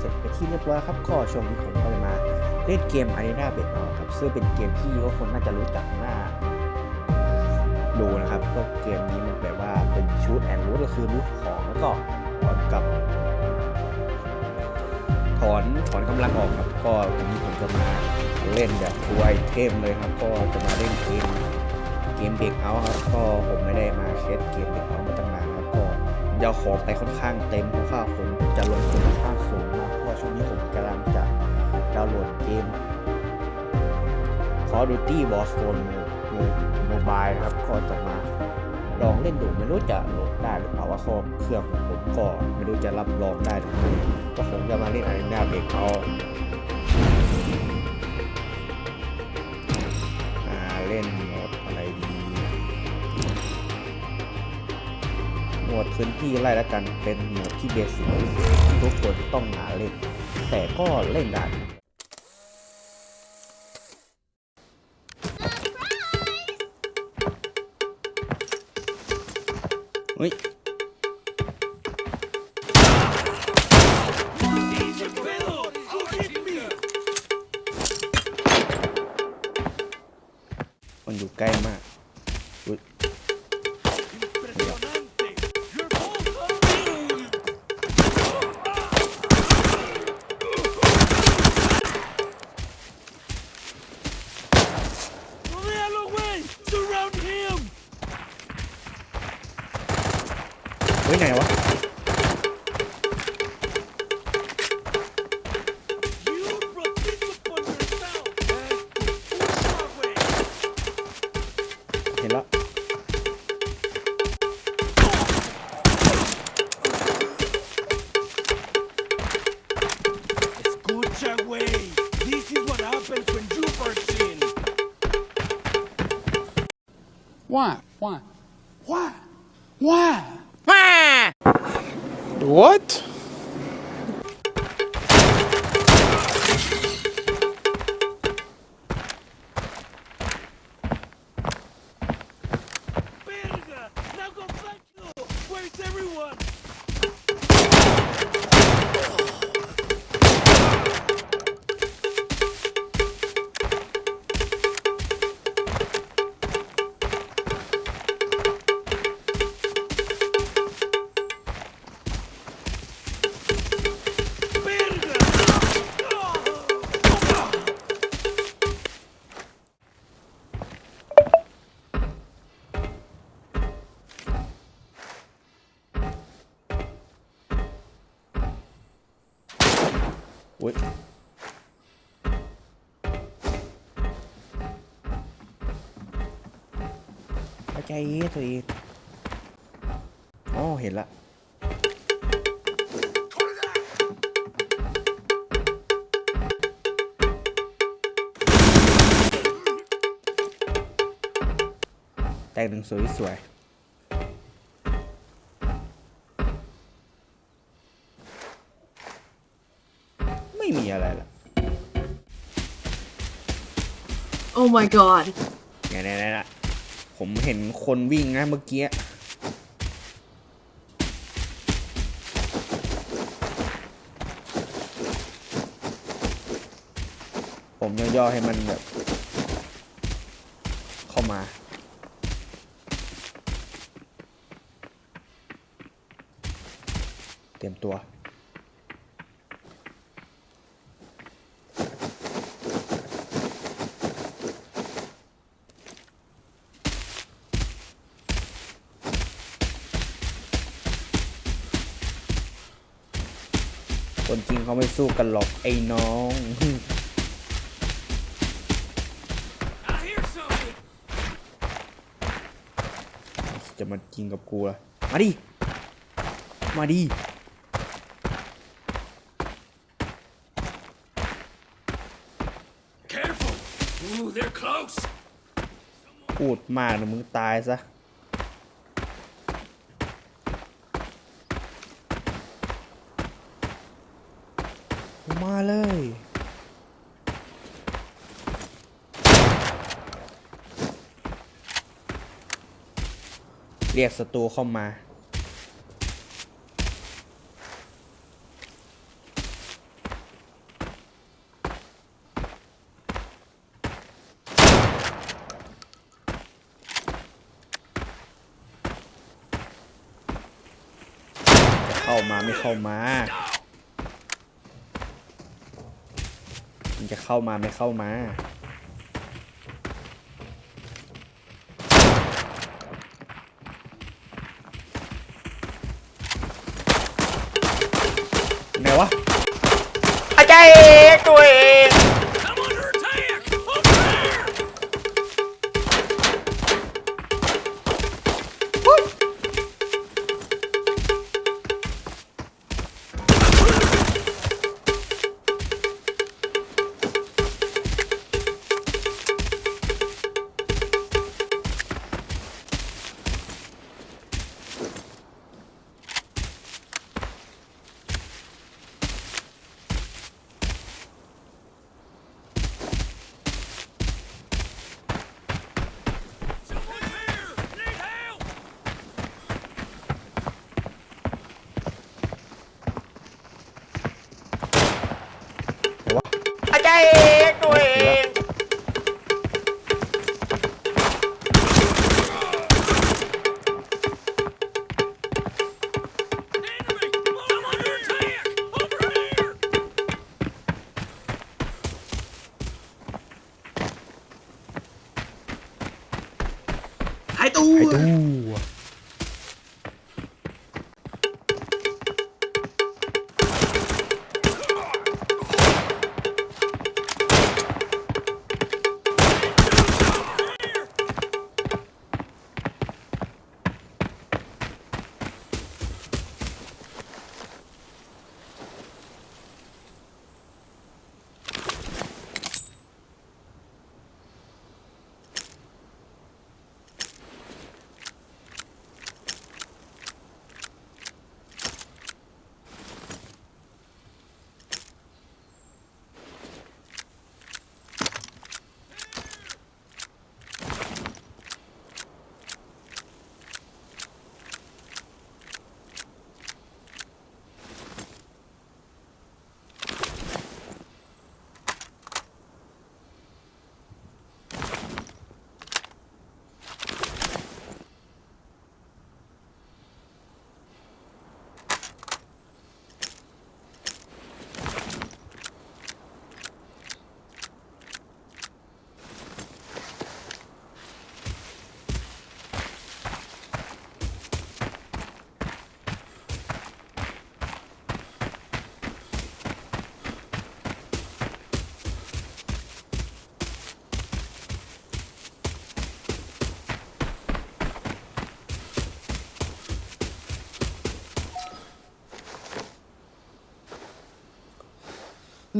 เสร็จไปที่เรียบร้อยครับก็ช่วงนี้ผมก็เลยมาเล่นเกม Arena b e t เอาครับซึ่งเป็นเกมที่ทุกคนน่าจะรู้จักหน้าดูนะครับก็เกมนี้มันแบบว่าเป็นชูดแอนด์รูทก็คือรูทของแล้วก็ถอนกับ ถอนถอนกำลังออกครับก็วันนี้ผมจะมาเล่นแบบฟูไอเทมเลยครับ ก็จะมาเล่นเกมเกมเบรกเอาครับก็ผมไม่ได้มาเช็ดเกมเบรกเอามาตั้ง นานครับก็ยาวของไปค่อนข้างเต็มเพราะว่าผมจะลงทุนค่อนข้างสูงมากเพราะว่าช่วงนี้ผมกำลังจะดาวน์โหลดเกม Call of Duty Warzone Mobile นะครับก็จะมาลองเล่นดูไม่รู้จะโหลดได้หรือเปล่าว่าข้อเครื่องของผมก็ไม่รู้จะรับรองได้หรือเปล่าก็คงจะมาเล่นอะไรแนวเบรกเอาอ่า พื้นที่ไล่แล้วกันเป็นโหมดที่เบสิกที่สุดทุกคนต้องหาเล่น แต่ก็เล่นได้เฮ้ย เฮ้ยไหนวะ one! าใจเย็นตัวเองอ๋อเห็นละแตกหนึ่งสวยสวยไม่มีอะไรละ Oh my god. เนี่ยเนี่ยเนี่ย ผมเห็นคนวิ่งนะเมื่อกี้ผมย่อๆให้มันแบบ เข้ามา เตรียมตัว คนจริง เขาไม่สู้กันหรอกไอ้น้อง I hear something! จะมาจริงกับกูละมาดิ มาดิ Careful! Ooh, they're close! พูดมากนะมึงตายซะ มาเลย เรียกศัตรูเข้ามา จะเข้ามาไม่เข้ามา มันจะเข้ามาไม่เข้ามา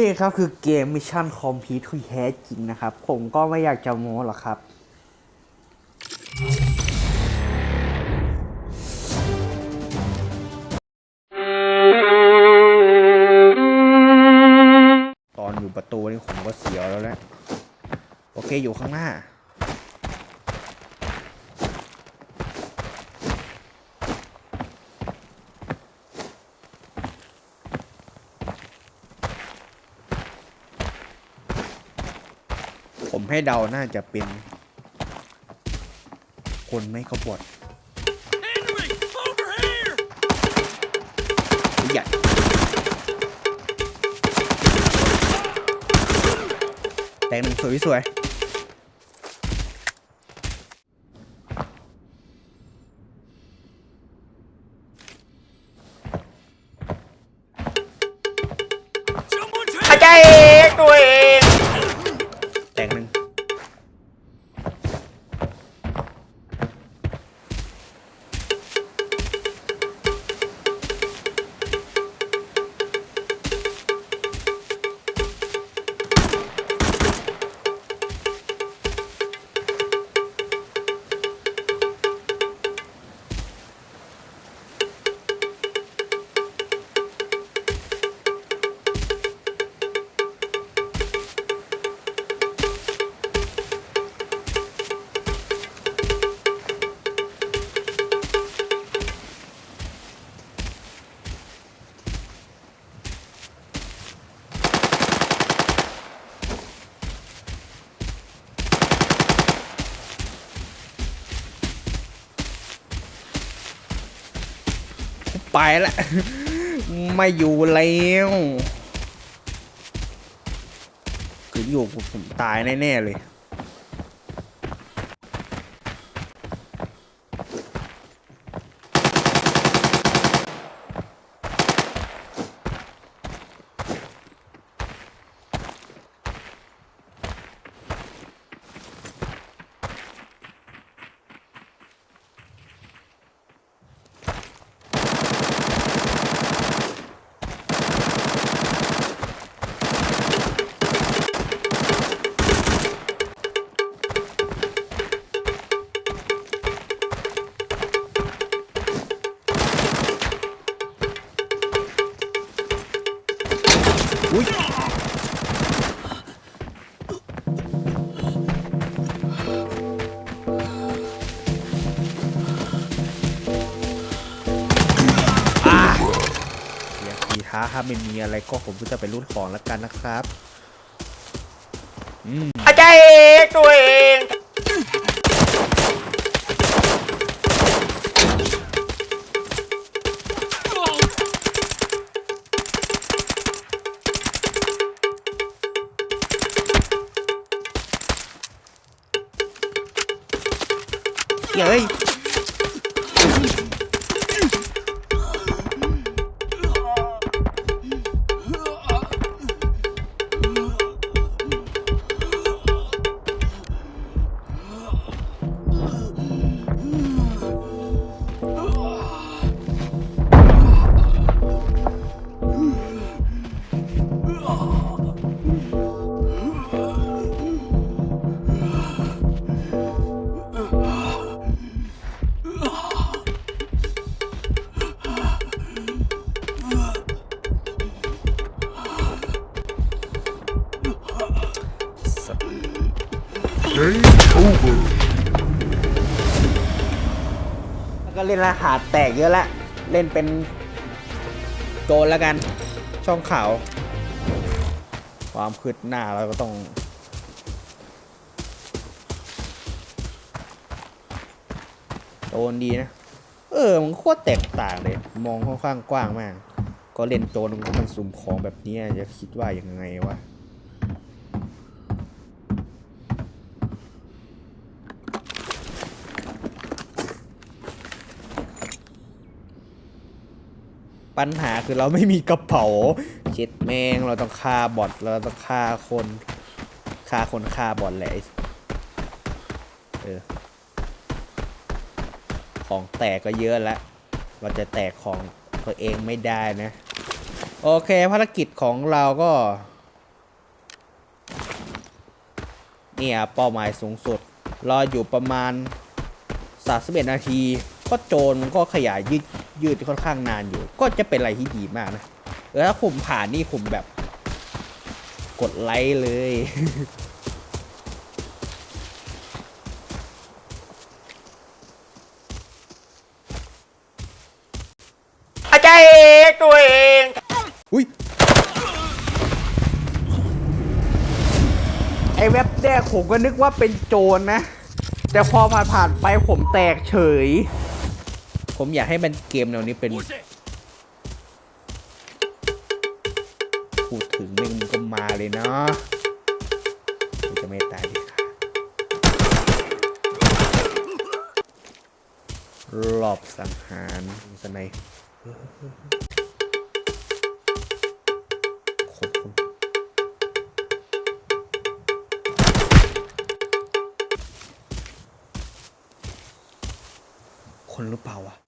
นี่ครับคือเกมมิชชั่นคอมพิวที่แท้จริงนะครับ ผมก็ไม่อยากจะโม้หรอกครับ ตอนอยู่ประตูนี่ผมก็เสียวแล้วแหละโอเคอยู่ข้างหน้า ให้เดาน่าจะเป็น คนไม่ขบวด Enemy! Over here! ใหญ่แต่งหนึ่งสวยสวยอาจ ไปละไม่อยู่แล้วคืออยู่ผมตายแน่ ๆ เลย ถ้าไม่มีอะไรก็ผมก็จะไปรูดของแล้วกันนะครับ อืมอาจารย์เอกตัวเองเย้ย เล่นรหัสแตกเยอะละ เล่นเป็นโจรแล้วกัน ช่องข่าว ความคืดหน้าเราก็ต้องโดนดีนะ เออ มันโคตรแตกต่างเลย มองค่อนข้างกว้างมาก ก็เล่นโจรมันสุ่มของแบบนี้จะคิดว่ายังไงวะ ปัญหาคือเราไม่มีกระเป๋าเช็ดแมงเราต้องฆ่าบอทเราต้องฆ่าคนฆ่าคนฆ่าบอทแหละเออของแตกก็เยอะแล้วเราจะแตกของตัวเองไม่ได้นะ โอเคภารกิจของเราก็เนี่ยเป้าหมายสูงสุด รออยู่ประมาณ 31 นาที ก็โจรมันก็ขยายยืด ยืดค่อนข้างนานอยู่ ก็จะเป็นอะไรที่ดีมากนะเออถ้าผมผ่านนี่ผมแบบ กดไลค์เลย อาจารย์เอกตัวเอง อุ้ยไอเว็บแรกผมก็นึกว่าเป็นโจรนะ แต่พอผ่านผ่านๆไปผมแตกเฉย ผมอยากให้มันเกมแนวนี้เป็นพูดถึงแม่งมันก็มาเลยเนาะกูจะไม่ตายดิค่ะรอบสังหารสไนคนคนคนหรือเปล่าวะ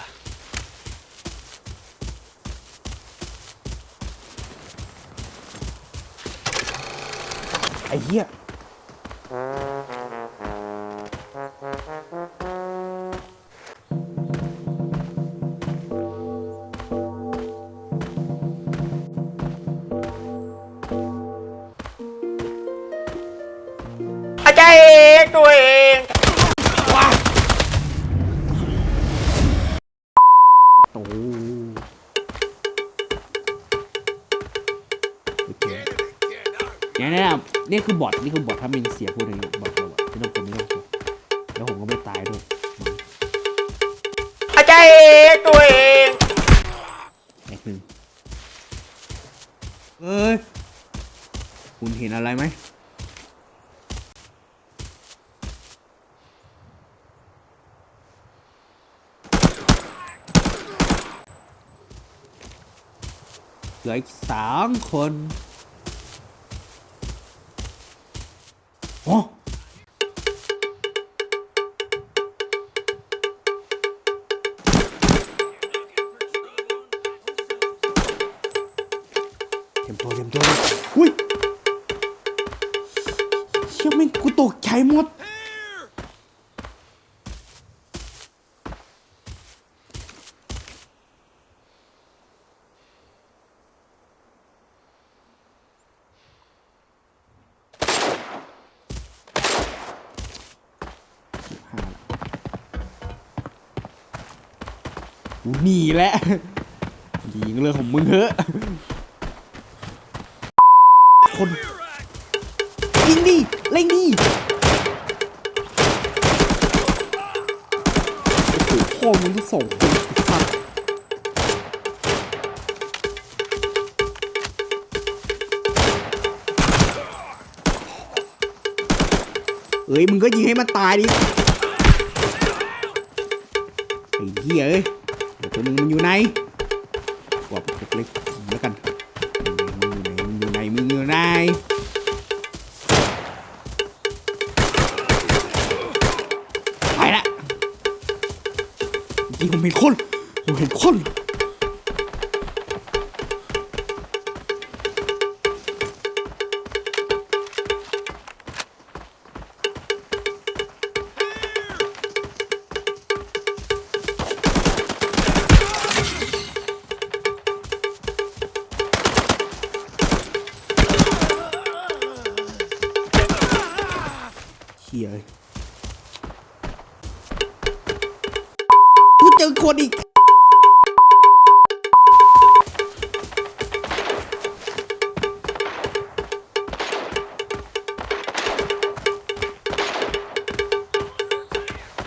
จารย์เอกตัวเองโอ้เนี่ยเนี่ยนี่คือบอทนี่คือบอทถ้ามีเสียงพูดอย่างนี้บอทบอทไม่ต้องกลัวไม่ต้องกลัวแล้วผมก็ไม่ตายด้วยอาจารย์เอกตัวเองแอกหนึ่งเอ้ยคุณเห็นอะไรไหม เหลืออีกสามคน หนีแหละยิงเรื่องของมึงเถอะคนยิงดิเล่งดิโอ้โหพ่อมึงที่ส่งคนสัตว์เอ้ยมึงก็ยิงให้มันตายดิไอ้เหี้ยเอ้ย ตัวนึงมันอยู่ไหนกวบเล็กๆแล้วกันมึงอยู่ไหนมึงอยู่ไหนมึงอยู่ไหนไปละจริงผมเห็นคนผมเห็นคน เจอคนอีก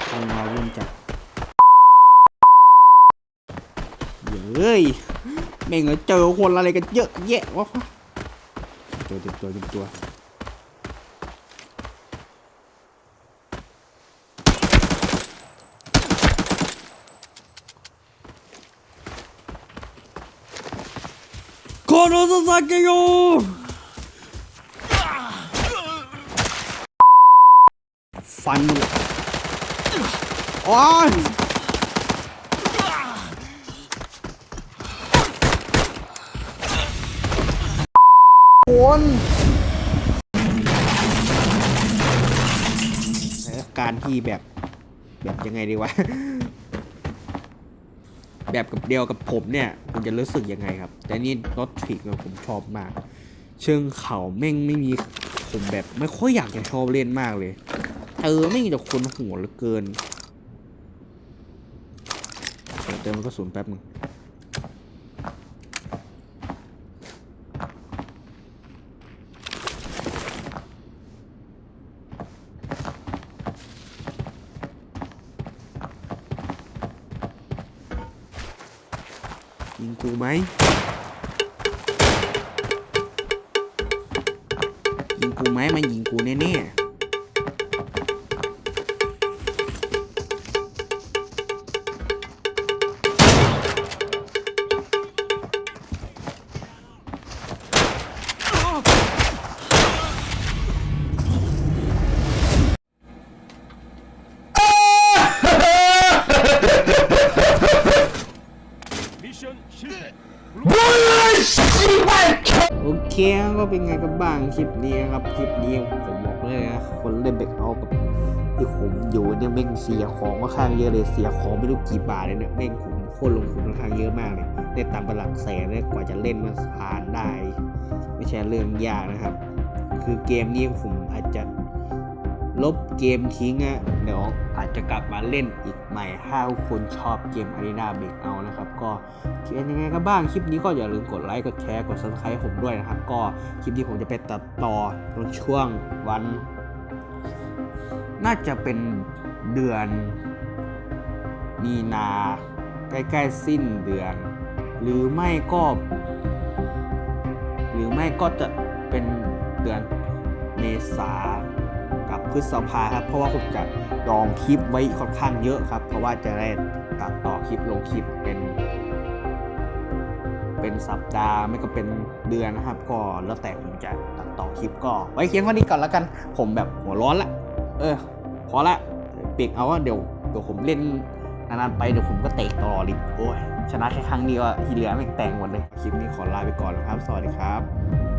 เอามาวุ่นจัดเฮ้ยแม่งเจอคนอะไรกันเยอะแยะวะเตรียมตัวเตรียมตัว โนสซักเกโยว้ยคนการที่แบบ แบบยังไงดีวะ แบบกับเดียวกับผมเนี่ยมันจะรู้สึกยังไงครับ แต่นี่รถที่ผมชอบมาก เชิงเขาแม่งไม่มีผมแบบไม่ค่อยอยากจะชอบเล่นมากเลย เออไม่มีแต่คนหัวเหลือเกินเดี๋ยวเติมกระสุนแป๊บนึง ยิงกูไหมยิงกูไหมมันยิงกูแน่ๆ เคก็เป็นไงกันบ้างคลิปนี้ครับคลิปนี้ผมบอกเลยนะคนเล่นเบรกเอากับที่ผมอยู่เนี่ยแม่งเสียของค่อนข้างเยอะเลยเสียของไม่รู้กี่บาทเลยเนี่ยแม่งผมโคตรลงทุนค่อนข้างเยอะมากเลยได้ตามประหลักแสนเลยกว่าจะเล่นมาผ่านได้ ไม่ใช่เรื่องยากนะครับ คือเกมนี้ผมอาจจะ ลบเกมทิ้งอะเดี๋ยวอาจจะกลับมาเล่นอีกใหม่ถ้าคนชอบเกม Arena b r e a k Out นะครับ ก็เป็นยังไงกันบ้างคลิปนี้ก็อย่าลืมกดไลค์กดแชร์กด subscribe ผมด้วยนะครับ ก็คลิปที่ผมจะไปตัดต่อตนช่วงวัน น่าจะเป็นเดือนมีนาใกล้ๆสิ้นเดือน หรือไม่ก็ หรือไม่ก็จะเป็นเดือนเมษา พฤษภาครับ เพราะว่าผมจะดองคลิปไว้ค่อนข้างเยอะครับ เพราะว่าจะได้ตัดต่อคลิปลงคลิปเป็น เป็นสัปดาห์ไม่ก็เป็นเดือนนะครับ ก็แล้วแต่ผมจะตัดต่อคลิปก็ ไว้เคียงวันนี้ก่อนแล้วกัน ผมแบบหัวร้อนละ เออพอละเปกเอาว่าเดี๋ยวเดี๋ยวผมเล่นนานๆไปเดี๋ยวผมก็เตะต่อดิโอ้ยชนะแค่ครั้งเดียวอะที่เหลือไม่งแต่งหมดเลย คลิปนี้ขอลาไปก่อนนะครับ สวัสดีครับ